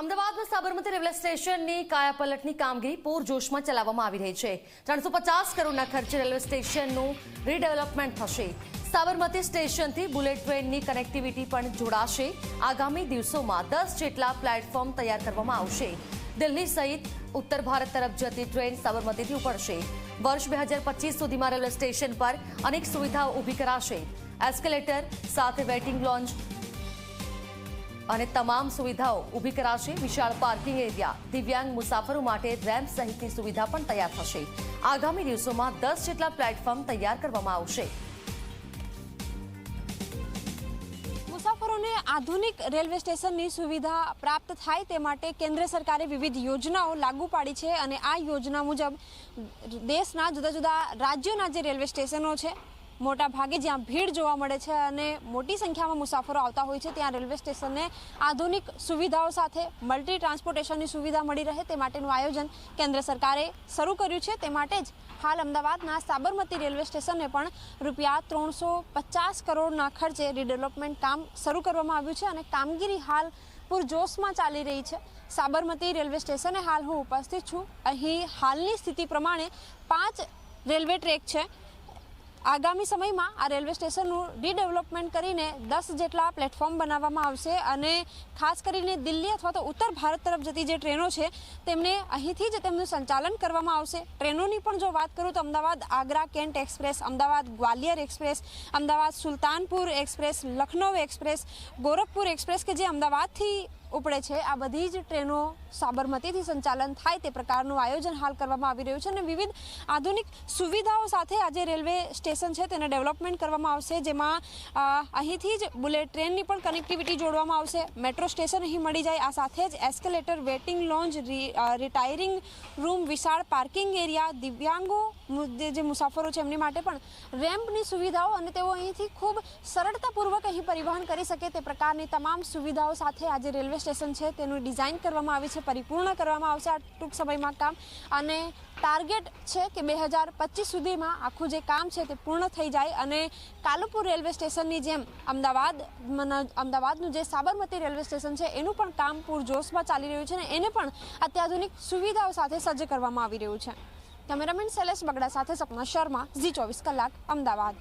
અમદાવાદમાં સાબરમતી રેલવે સ્ટેશનની કાયાપલટની કામગીરી પૂરજોશમાં ચલાવવામાં આવી રહી છે. ત્રણસો પચાસ કરોડના ખર્ચે રેલવે સ્ટેશનનું રીડેવલપમેન્ટ થશે. સાબરમતી સ્ટેશનથી બુલેટ ટ્રેનની કનેક્ટિવિટી પણ જોડાશે. આગામી દિવસોમાં દસ જેટલા પ્લેટફોર્મ તૈયાર કરવામાં આવશે. દિલ્હી સહિત ઉત્તર ભારત તરફ જતી ટ્રેન સાબરમતીથી ઉપડશે. વર્ષ બે હજાર પચીસ સુધીમાં રેલવે સ્ટેશન પર અનેક સુવિધાઓ ઊભી કરાશે. એસ્કેલેટર સાથે વેઇટિંગ લોન્જ અને તમામ સુવિધાઓ ઊભી કરાશે. વિશાળ પાર્કિંગ એરિયા, દિવ્યાંગ મુસાફરો માટે રેમ્પ સહિતની સુવિધા પણ તૈયાર થશે. આગામી દિવસોમાં દસ જેટલા પ્લેટફોર્મ તૈયાર કરવામાં આવશે. મુસાફરોને આધુનિક રેલવે સ્ટેશનની સુવિધા પ્રાપ્ત થાય તે માટે કેન્દ્ર સરકારે વિવિધ યોજનાઓ લાગુ પાડી છે અને આ યોજના મુજબ દેશના જુદા જુદા રાજ્યોના જે રેલવે સ્ટેશનો છે મોટા ભાગે જ્યાં ભીડ જોવા મળે છે અને મોટી સંખ્યામાં મુસાફરો આવતા હોય છે, ત્યાં રેલવે સ્ટેશનને આધુનિક સુવિધાઓ સાથે મલ્ટી ટ્રાન્સપોર્ટેશનની સુવિધા મળી રહે તે માટેનું આયોજન કેન્દ્ર સરકારે શરૂ કર્યું છે. તે માટે જ હાલ અમદાવાદના સાબરમતી રેલવે સ્ટેશને પણ રૂપિયા ત્રણસો પચાસ કરોડના ખર્ચે રીડેવલપમેન્ટ કામ શરૂ કરવામાં આવ્યું છે અને કામગીરી હાલ પૂરજોશમાં ચાલી રહી છે. સાબરમતી રેલવે સ્ટેશને હાલ હું ઉપસ્થિત છું. અહીં હાલની સ્થિતિ પ્રમાણે પાંચ રેલવે ટ્રેક છે. આગામી સમયમાં આ રેલવે સ્ટેશનનું રીડેવલપમેન્ટ કરીને દસ જેટલા પ્લેટફોર્મ બનાવવામાં આવશે અને ખાસ કરીને દિલ્હી અથવા તો ઉત્તર ભારત તરફ જતી જે ટ્રેનો છે, તેમને અહીંથી જ તેમનું સંચાલન કરવામાં આવશે. ટ્રેનોની પણ જો વાત કરું તો Ahmedabad Agra cantt express, Ahmedabad Gwalior express, Ahmedabad Sultanpur express, Lucknow express, Gorakhpur express કે જે અમદાવાદથી ઉપડે છે. આ બધી જ ટ્રેનો સાબરમતીથી સંચાલન થાય તે પ્રકારનું આયોજન હાલ કરવામાં આવી રહ્યું છે અને વિવિધ આધુનિક સુવિધાઓ સાથે આજે રેલવે સ્ટેશન છે તેને ડેવલપમેન્ટ કરવામાં આવશે, જેમાં અહીંથી જ બુલેટ ટ્રેનની પણ કનેક્ટિવિટી જોડવામાં આવશે. મેટ્રો સ્ટેશન અહીં મળી જાય. આ સાથે જ escalator waiting lounge retiring room, વિશાળ પાર્કિંગ એરિયા, દિવ્યાંગો જે મુસાફરો છે એમની માટે પણ રેમ્પની સુવિધાઓ અને તેઓ અહીંથી ખૂબ સરળતાપૂર્વક અહીં પરિવહન કરી શકે તે પ્રકારની તમામ સુવિધાઓ સાથે આજે રેલવે સ્ટેશન છે, તેનું ડિઝાઇન કરવામાં આવી છે, પરિપૂર્ણ કરવામાં આવશે આ ટૂંક સમયમાં કામ. અને ટાર્ગેટ છે કે બે હજાર પચીસ સુધીમાં આખું જે કામ છે તે પૂર્ણ થઈ જાય. અને કાલુપુર રેલવે સ્ટેશનની જેમ અમદાવાદ અમદાવાદનું જે સાબરમતી રેલવે સ્ટેશન છે, એનું પણ કામ પૂરજોશમાં ચાલી રહ્યું છે અને એને પણ અત્યાધુનિક સુવિધાઓ સાથે સજ્જ કરવામાં આવી રહ્યું છે. કેમેરામેન શૈલેષ બગડા સાથે સપના શર્મા, ઝી ચોવીસ કલાક, અમદાવાદ.